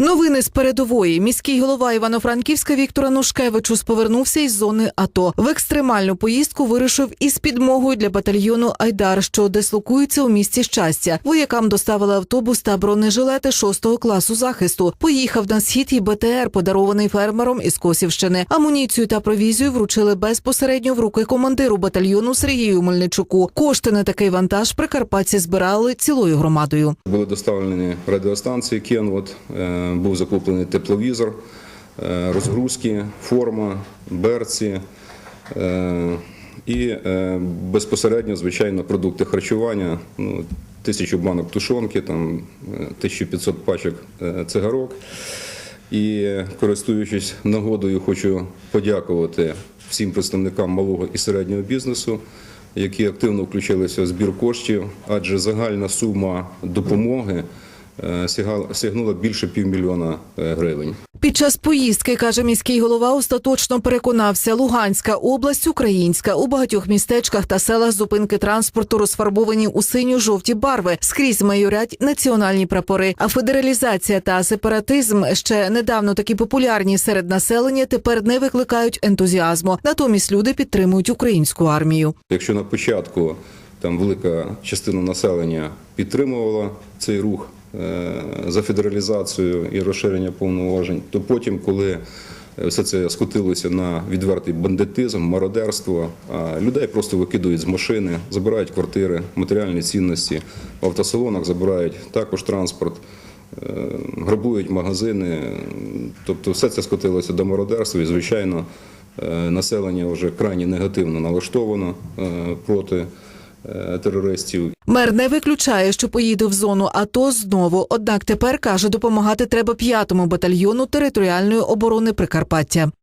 Новини з передової. Міський голова Івано-Франківська Віктор Анушкевичус повернувся із зони АТО. В екстремальну поїздку вирушив із підмогою для батальйону Айдар, що дислокується у місті щастя. Воякам доставили автобус та бронежилети шостого класу захисту. Поїхав на схід і БТР, подарований фермером із Косівщини. Амуніцію та провізію вручили безпосередньо в руки командиру батальйону Сергію Мельничуку. Кошти на такий вантаж прикарпатці збирали цілою громадою. Були доставлені радіостанції Кенвуд, е, був закуплений тепловізор, е, розгрузки, форма, берці е, і е, безпосередньо, звичайно, продукти харчування. Ну, тисячу банок тушонки, там, е, 1500 пачок е, цигарок. І користуючись нагодою, хочу подякувати всім представникам малого і середнього бізнесу, які активно включилися в збір коштів, адже загальна сума допомоги е, сягнула більше півмільйона е, гривень. Під час поїздки, каже міський голова, остаточно переконався, Луганська область українська. У багатьох містечках та селах зупинки транспорту розфарбовані у синьо-жовті барви. Скрізь майорять національні прапори. А федералізація та сепаратизм ще недавно такі популярні серед населення тепер не викликають ентузіазму. Натомість люди підтримують українську армію. Якщо на початку там велика частина населення підтримувала цей рух е, за федералізацію і розширення повноважень, то потім, коли е, все це скотилося на відвертий бандитизм, мародерство, а людей просто викидують з машини, забирають квартири, матеріальні цінності, в автосалонах забирають також транспорт. е, Грабують магазини, тобто все це скотилося до мародерства, і звичайно, е, населення вже крайні негативно налаштовано е, проти е, терористів. Мер не виключає, що поїде в зону АТО знову. Однак тепер каже, допомагати треба п'ятому батальйону територіальної оборони Прикарпаття.